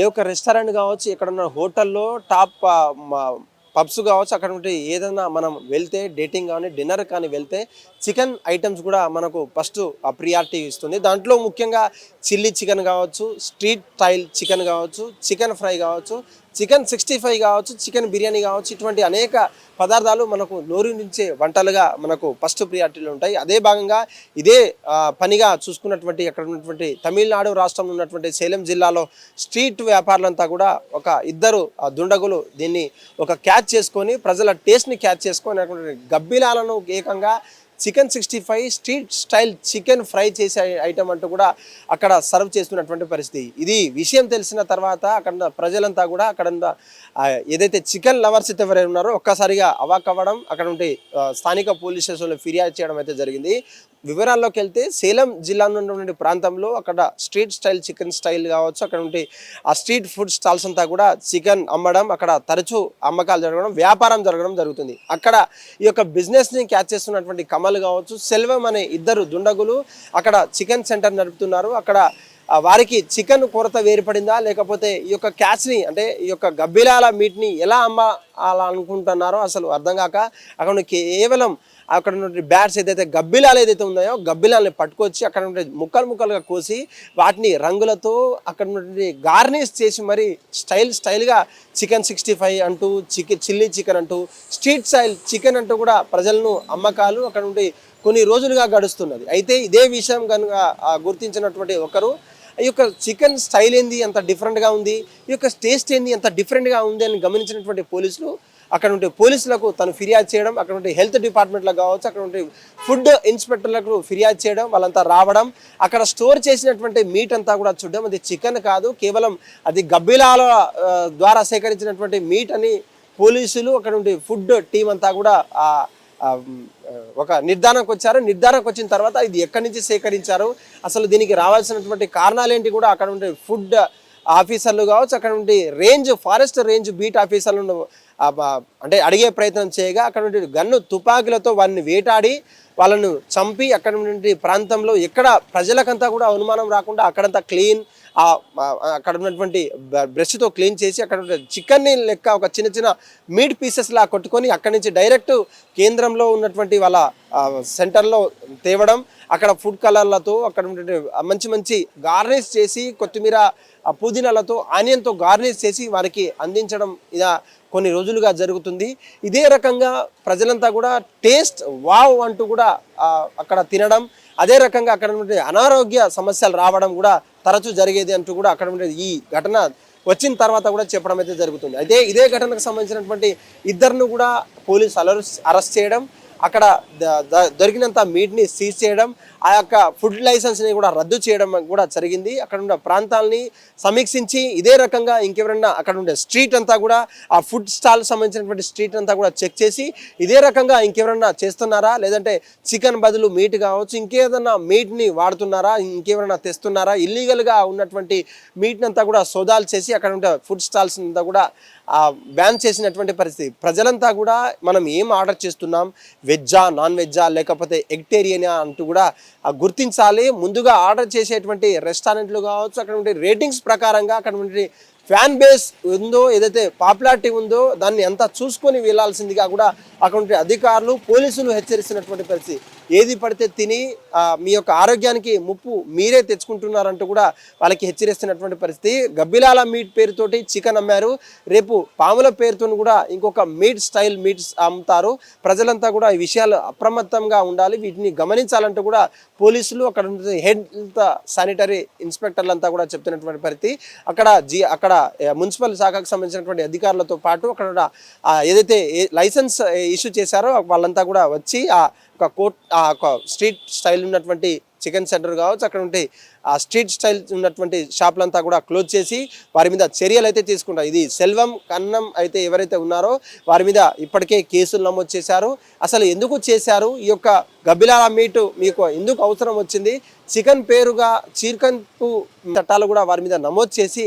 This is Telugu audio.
ఏ ఒక్క రెస్టారెంట్ కావచ్చు ఎక్కడన్నా హోటల్లో టాప్ పబ్స్ కావచ్చు అక్కడ ఉంటే ఏదైనా మనం వెళ్తే డేటింగ్ కానీ డిన్నర్ కానీ వెళ్తే చికెన్ ఐటమ్స్ కూడా మనకు ఫస్ట్ ప్రియారిటీ ఇస్తుంది. దాంట్లో ముఖ్యంగా చిల్లీ చికెన్ కావచ్చు స్ట్రీట్ స్టైల్ చికెన్ కావచ్చు చికెన్ ఫ్రై కావచ్చు చికెన్ సిక్స్టీ ఫైవ్ కావచ్చు చికెన్ బిర్యానీ కావచ్చు ఇటువంటి అనేక పదార్థాలు మనకు నోరు నుంచే వంటలుగా మనకు ఫస్ట్ ప్రియారిటీలు ఉంటాయి. అదే భాగంగా ఇదే పనిగా చూసుకున్నటువంటి అక్కడ ఉన్నటువంటి తమిళనాడు రాష్ట్రంలో ఉన్నటువంటి సేలం జిల్లాలో స్ట్రీట్ వ్యాపారులంతా కూడా ఒక ఇద్దరు దుండగులు దీన్ని ఒక క్యాచ్ చేసుకొని ప్రజల టేస్ట్ని క్యాచ్ చేసుకొని అటువంటి గబ్బిలాలను ఏకంగా chicken sixty five street style chicken fry చేసే ఐటమ్ అంటూ కూడా అక్కడ సర్వ్ చేస్తున్నటువంటి పరిస్థితి. ఇది విషయం తెలిసిన తర్వాత అక్కడ ప్రజలంతా కూడా అక్కడ ఏదైతే చికెన్ లవర్స్ అయితే ఎవరైనా ఉన్నారో ఒక్కసారిగా అవాక్ అవ్వడం అక్కడ ఉంటే స్థానిక పోలీస్ స్టేషన్లో ఫిర్యాదు చేయడం అయితే జరిగింది. వివరాల్లోకి వెళ్తే సేలం జిల్లాలో ఉన్నటువంటి ప్రాంతంలో అక్కడ స్ట్రీట్ స్టైల్ చికెన్ స్టైల్ కావచ్చు అక్కడ ఉంటే ఆ స్ట్రీట్ ఫుడ్ స్టాల్స్ అంతా కూడా చికెన్ అమ్మడం అక్కడ తరచూ అమ్మకాలు జరగడం వ్యాపారం జరగడం జరుగుతుంది. అక్కడ ఈ యొక్క బిజినెస్ని క్యాచ్ చేస్తున్నటువంటి కమల్ కావచ్చు సెల్వం అనే ఇద్దరు దుండగులు అక్కడ చికెన్ సెంటర్ నడుపుతున్నారు. అక్కడ వారికి చికెన్ కొరత వేరుపడిందా లేకపోతే ఈ యొక్క క్యాచ్ని అంటే ఈ యొక్క గబ్బిలాల మీట్ని ఎలా అమ్మాలనుకుంటున్నారో అసలు అర్థం కాక అక్కడ కేవలం అక్కడ ఉన్న బ్యాట్స్ ఏదైతే గబ్బిలాలు ఏదైతే ఉన్నాయో గబ్బిలాలని పట్టుకొచ్చి అక్కడ ఉండే ముక్కలు ముక్కలుగా కోసి వాటిని రంగులతో అక్కడ ఉన్నటువంటి గార్నిష్ చేసి మరి స్టైల్ స్టైల్గా చికెన్ సిక్స్టీ ఫైవ్ అంటూ చికెన్ చిల్లీ చికెన్ అంటూ స్ట్రీట్ స్టైల్ చికెన్ అంటూ కూడా ప్రజలను అమ్మకాలు అక్కడ నుండి కొన్ని రోజులుగా గడుస్తున్నది. అయితే ఇదే విషయం కనుక గుర్తించినటువంటి ఒకరు ఈ యొక్క చికెన్ స్టైల్ ఏంది? అంత డిఫరెంట్గా ఉంది. ఈ యొక్క టేస్ట్ ఏంది? అంత డిఫరెంట్గా ఉంది అని గమనించినటువంటి పోలీసులు అక్కడ ఉండే పోలీసులకు తను ఫిర్యాదు చేయడం అక్కడ ఉండే హెల్త్ డిపార్ట్మెంట్లకు కావచ్చు అక్కడ ఉంటే ఫుడ్ ఇన్స్పెక్టర్లకు ఫిర్యాదు చేయడం వాళ్ళంతా రావడం అక్కడ స్టోర్ చేసినటువంటి మీట్ అంతా కూడా చూడడం అది చికెన్ కాదు కేవలం అది గబ్బిలాల ద్వారా సేకరించినటువంటి మీట్ అని పోలీసులు అక్కడ ఉండే ఫుడ్ టీం అంతా కూడా ఒక నిర్ధారణకు వచ్చారు. నిర్ధారణకు వచ్చిన తర్వాత ఇది ఎక్కడి నుంచి సేకరించారు? అసలు దీనికి రావాల్సినటువంటి కారణాలు ఏంటి కూడా అక్కడ ఉండే ఫుడ్ ఆఫీసర్లు కావచ్చు అక్కడ ఉండే రేంజ్ ఫారెస్ట్ రేంజ్ బీట్ ఆఫీసర్లను అంటే అడిగే ప్రయత్నం చేయగా అక్కడ ఉండే గన్ను తుపాకులతో వారిని వేటాడి వాళ్ళను చంపి అక్కడ నుండి ప్రాంతంలో ఎక్కడ ప్రజలకంతా కూడా అనుమానం రాకుండా అక్కడంతా క్లీన్ అక్కడ ఉన్నటువంటి బ్రష్తో క్లీన్ చేసి అక్కడ చికెన్ని లెక్క ఒక చిన్న చిన్న మీట్ పీసెస్ లా కొట్టుకొని అక్కడి నుంచి డైరెక్ట్ కేంద్రంలో ఉన్నటువంటి వాళ్ళ సెంటర్లో తేవడం అక్కడ ఫుడ్ కలర్లతో అక్కడ ఉన్నటువంటి మంచి మంచి గార్నిష్ చేసి కొత్తిమీర పుదీనాలతో ఆనియన్తో గార్నిష్ చేసి వారికి అందించడం ఇలా కొన్ని రోజులుగా జరుగుతుంది. ఇదే రకంగా ప్రజలంతా కూడా టేస్ట్ వావ్ అంటూ కూడా అక్కడ తినడం అదే రకంగా అక్కడ ఉండే అనారోగ్య సమస్యలు రావడం కూడా తరచూ జరిగేది అంటూ కూడా అక్కడ ఉండే ఈ ఘటన వచ్చిన తర్వాత కూడా చెప్పడం అయితే జరుగుతుంది. అయితే ఇదే ఘటనకు సంబంధించినటువంటి ఇద్దరును కూడా పోలీసు అలర్- అరెస్ట్ చేయడం అక్కడ ద- దొరికినంత మీట్ని సీజ్ చేయడం ఆ యొక్క ఫుడ్ లైసెన్స్ని కూడా రద్దు చేయడం కూడా జరిగింది. అక్కడ ఉన్న ప్రాంతాలని సమీక్షించి ఇదే రకంగా ఇంకెవరన్నా అక్కడ ఉండే స్ట్రీట్ అంతా కూడా ఆ ఫుడ్ స్టాల్ సంబంధించినటువంటి స్ట్రీట్ అంతా కూడా చెక్ చేసి ఇదే రకంగా ఇంకెవరన్నా చేస్తున్నారా? లేదంటే చికెన్ బదులు మీట్ కావచ్చు ఇంకేదన్నా మీట్ని వాడుతున్నారా? ఇంకెవరన్నా తెస్తున్నారా? ఇల్లీగల్గా ఉన్నటువంటి మీట్ని అంతా కూడా సోదాలు చేసి అక్కడ ఉండే ఫుడ్ స్టాల్స్ అంతా కూడా బ్యాన్ చేసినటువంటి పరిస్థితి. ప్రజలంతా కూడా మనం ఏం ఆర్డర్ చేస్తున్నాం? వెజ్జా నాన్ వెజ్జా లేకపోతే ఎగ్టేరియనా అంటూ కూడా గుర్తించాలి. ముందుగా ఆర్డర్ చేసేటువంటి రెస్టారెంట్లు కావచ్చు అక్కడ రేటింగ్స్ ప్రకారంగా అక్కడ ఫ్యాన్ బేస్ ఉందో ఏదైతే పాపులారిటీ ఉందో దాన్ని ఎంత చూసుకొని వెళ్ళాల్సిందిగా కూడా అక్కడ అధికారులు పోలీసులు హెచ్చరిస్తున్నటువంటి పరిస్థితి. ఏది పడితే తిని మీ యొక్క ఆరోగ్యానికి ముప్పు మీరే తెచ్చుకుంటున్నారంటూ కూడా వాళ్ళకి హెచ్చరిస్తున్నటువంటి పరిస్థితి. గబ్బిలాల మీట్ పేరుతోటి చికెన్ అమ్మారు. రేపు పాముల పేరుతో కూడా ఇంకొక మీట్ స్టైల్ మీట్స్ అమ్ముతారు. ప్రజలంతా కూడా ఈ విషయాలు అప్రమత్తంగా ఉండాలి. వీటిని గమనించాలంటూ కూడా పోలీసులు అక్కడ హెల్త్ శానిటరీ ఇన్స్పెక్టర్లంతా కూడా చెప్తున్నటువంటి పరిస్థితి. అక్కడ జీ అక్కడ మున్సిపల్ శాఖకు సంబంధించినటువంటి అధికారులతో పాటు అక్కడ ఏదైతే ఏ- లైసెన్స్ ఇష్యూ చేశారో వాళ్ళంతా కూడా వచ్చి ఆ ఒక కోట్ ఆ ఒక స్ట్రీట్ స్టైల్ ఉన్నటువంటి చికెన్ సెంటర్ కావచ్చు అక్కడ ఉంటే ఆ స్ట్రీట్ స్టైల్ ఉన్నటువంటి షాపులంతా కూడా క్లోజ్ చేసి వారి మీద చర్యలు అయితే తీసుకుంటారు ఇది సెల్వం కన్నం అయితే ఎవరైతే ఉన్నారో వారి మీద ఇప్పటికే కేసులు నమోదు చేశారు. అసలు ఎందుకు చేశారు? ఈ యొక్క గబ్బిలాల మీటు మీకు ఎందుకు అవసరం వచ్చింది? చికెన్ పేరుగా చికెన్ చట్టాలు కూడా వారి మీద నమోదు చేసి